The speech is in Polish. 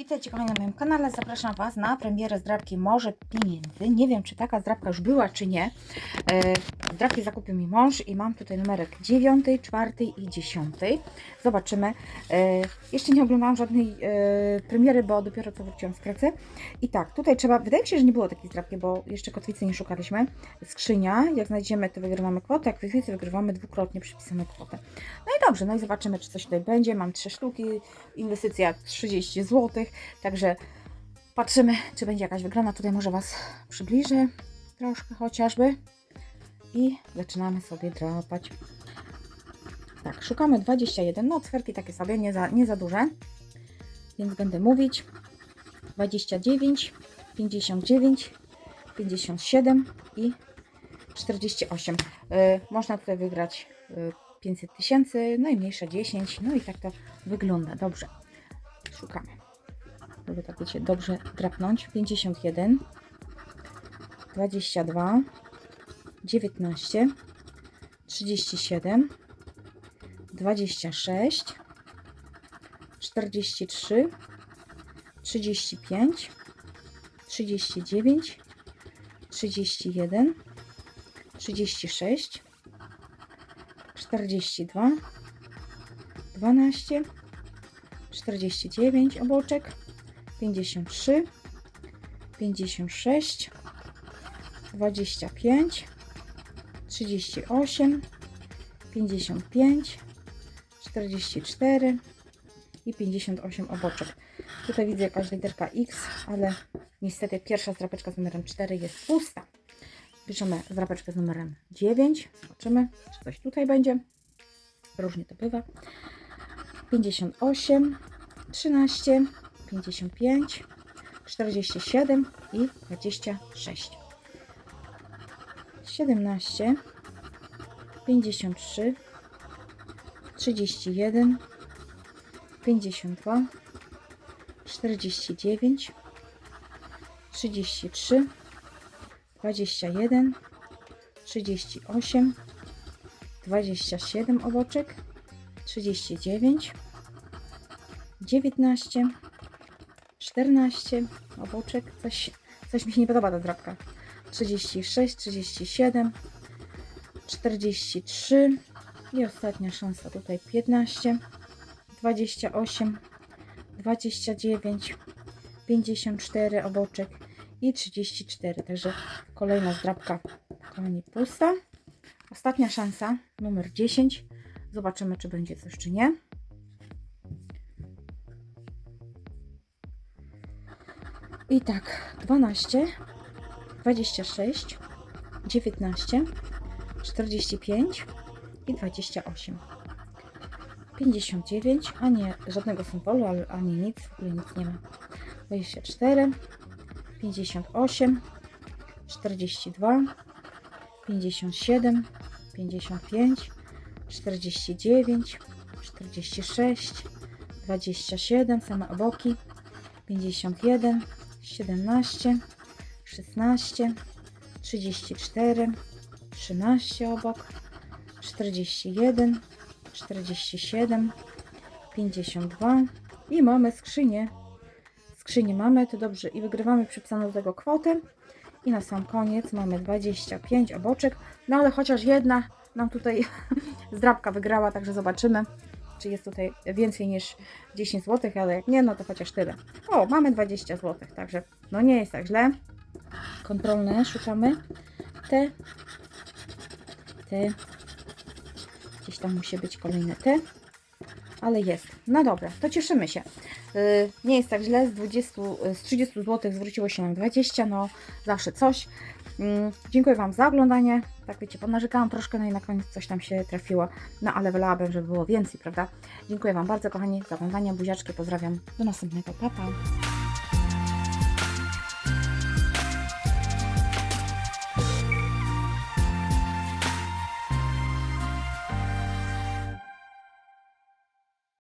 Witajcie kochani na moim kanale. Zapraszam Was na premierę zdrabki Morze Pieniędzy. Nie wiem, czy taka zdrabka już była, czy nie. Zdrabki zakupił mi mąż i mam tutaj numerek 9, 4 i 10. Zobaczymy. E, Jeszcze nie oglądałam żadnej e, premiery, bo dopiero co wróciłam z pracy. I tak, tutaj trzeba, wydaje mi się, że nie było takiej zdrabki, bo jeszcze kotwicy nie szukaliśmy. Skrzynia, jak znajdziemy, to wygrywamy kwotę, jak kotwicy wygrywamy dwukrotnie przypisaną kwotę. No i dobrze, no i zobaczymy, czy coś tutaj będzie. Mam trzy sztuki, inwestycja 30 zł, także patrzymy, czy będzie jakaś wygrana. Tutaj może Was przybliżę troszkę chociażby i zaczynamy sobie drapać. Tak, szukamy 21, no cferki takie sobie, nie za, nie za duże, więc będę mówić 29, 59, 57 i 48. Yy, można tutaj wygrać yy, 500 tysięcy, najmniejsza 10, no i tak to wygląda. Dobrze, szukamy. Żeby tak wiecie, dobrze drapnąć. 51, 22, 19, 37, 26, 43, 35, 39, 31, 36, 42, 12, 49 oboczek, 53, 56, 25, 38, 55, 44 i 58 oboczek. Tutaj widzę jakaś literka X, ale niestety pierwsza zdrapeczka z numerem 4 jest pusta. Bierzemy zdrapeczkę z numerem 9. Zobaczymy, czy coś tutaj będzie. Różnie to bywa. 58, 13, 55, 47 i 26. 17, 53, 31, 52, 49, 33, 21, 38, 27 oboczek, 39, 19, 14 oboczek, coś, coś mi się nie podoba ta drapka, 36, 37, 43 i ostatnia szansa tutaj 15, 28, 29, 54 oboczek i 34, także kolejna zdrabka kochani pusta. Ostatnia szansa, numer 10. Zobaczymy, czy będzie coś, czy nie. I tak, 12, 26, 19, 45 i 28. 59, a nie żadnego symbolu, ani nic, w ogóle nic nie ma. 24, 58, 42, 57, 55, 49, 46, 27, same oboki, 51, 17, 16, 34, 13 obok, 41, 47, 52 i mamy skrzynię. Skrzynię mamy, to dobrze i wygrywamy przypisaną do tego kwotę. I na sam koniec mamy 25 oboczek, no ale chociaż jedna nam tutaj zdrabka wygrała, także zobaczymy, czy jest tutaj więcej niż 10 zł, ale jak nie, no to chociaż tyle. O, mamy 20 zł, także no nie jest tak źle. Kontrolne szukamy. Te, te, gdzieś tam musi być kolejne te, ale jest. No dobra, to cieszymy się. Yy, nie jest tak źle, z, 20, yy, z 30 zł zwróciło się nam 20, no zawsze coś. Mm, Dziękuję Wam za oglądanie. Tak wiecie, ponarzekałam troszkę, no i na koniec coś tam się trafiło. No ale wolałabym, żeby było więcej, prawda? Dziękuję Wam bardzo, kochani, za oglądanie. Buziaczki, pozdrawiam. Do następnego. Pa, pa.